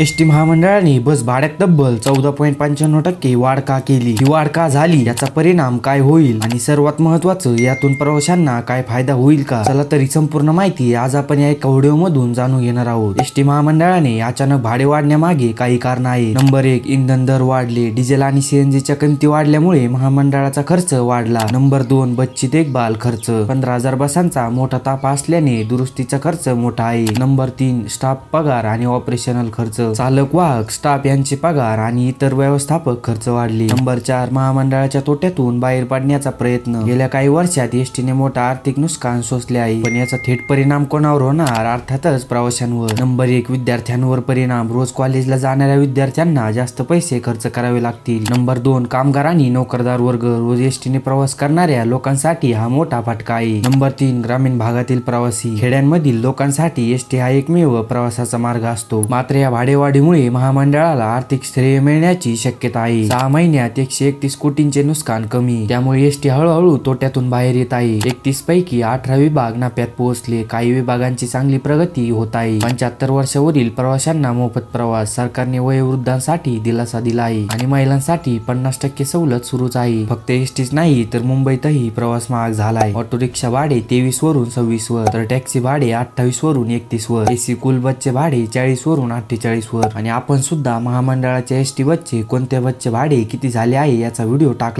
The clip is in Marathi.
एस टी महामंडळाने बस भाड्यात तब्बल चौदा पॉईंट पंच्याण्णव टक्के वाढ का केली. ही वाढ का झाली याचा परिणाम काय होईल आणि सर्वात महत्वाचं यातून प्रवाशांना काय फायदा होईल का? चला तरी संपूर्ण माहिती आज आपण या एका व्हिडिओ मधून जाणून घेणार आहोत. एस टी महामंडळाने अचानक भाडे वाढण्यामागे काही कारण आहे नंबर एक इंधन दर वाढले. डिझेल आणि सीएनजीच्या किमती वाढल्यामुळे महामंडळाचा खर्च वाढला. नंबर दोन बसची देखभाल खर्च. पंधरा हजार बसांचा मोठा ताप असल्याने दुरुस्तीचा खर्च मोठा आहे. नंबर तीन स्टाफ पगार आणि ऑपरेशनल खर्च. चालक वाहक स्टाफ यांचे पगार आणि इतर व्यवस्थापक खर्च वाढले. नंबर चार महामंडळाच्या तोट्यातून बाहेर पडण्याचा प्रयत्न. गेल्या काही वर्षात एसटीने मोठा आर्थिक नुकसान सोसले आहे. पण याचा थेट परिणाम कोणावर होणार? अर्थातच प्रवाशांवर. नंबर एक विद्यार्थ्यांवर परिणाम. रोज कॉलेजला जाणाऱ्या विद्यार्थ्यांना जास्त पैसे खर्च करावे लागतील. नंबर दोन कामगार आणि नोकरदार वर्ग. रोज एसटीने प्रवास करणाऱ्या लोकांसाठी हा मोठा फटका आहे. नंबर तीन ग्रामीण भागातील प्रवासी. खेड्यांमधील लोकांसाठी एसटी हा एकमेव प्रवासाचा मार्ग असतो. मात्र या आकडेवाढीमुळे महामंडळाला आर्थिक श्रेय मिळण्याची शक्यता आहे. सहा महिन्यात एकशे एकतीस कोटींचे नुकसान कमी. त्यामुळे एसटी हळूहळू तोट्यातून बाहेर येत आहे. एकतीस पैकी अठरा विभाग नफ्यात पोहोचले. काही विभागांची चांगली प्रगती होत आहे. पंच्याहत्तर वर्षावरील प्रवाशांना मोफत प्रवास सरकारने वयोवृद्धांसाठी दिलासा दिला आहे. आणि महिलांसाठी पन्नास टक्के सवलत सुरूच आहे. फक्त एसटीच नाही तर मुंबईतही प्रवास महाग झालाय. ऑटो रिक्षा भाडे तेवीस वरून सव्वीस वर तर टॅक्सी भाडे अठ्ठावीस वरून एकतीस वर एसी कुल बसचे भाडे चाळीस वरून अठ्ठेचाळीस प्राईसवर आणि आपण सुद्धा महामंडळाच्या एस टी बसचे कोणत्या बसचे भाडे किती झाले आहे याचा व्हिडिओ टाकला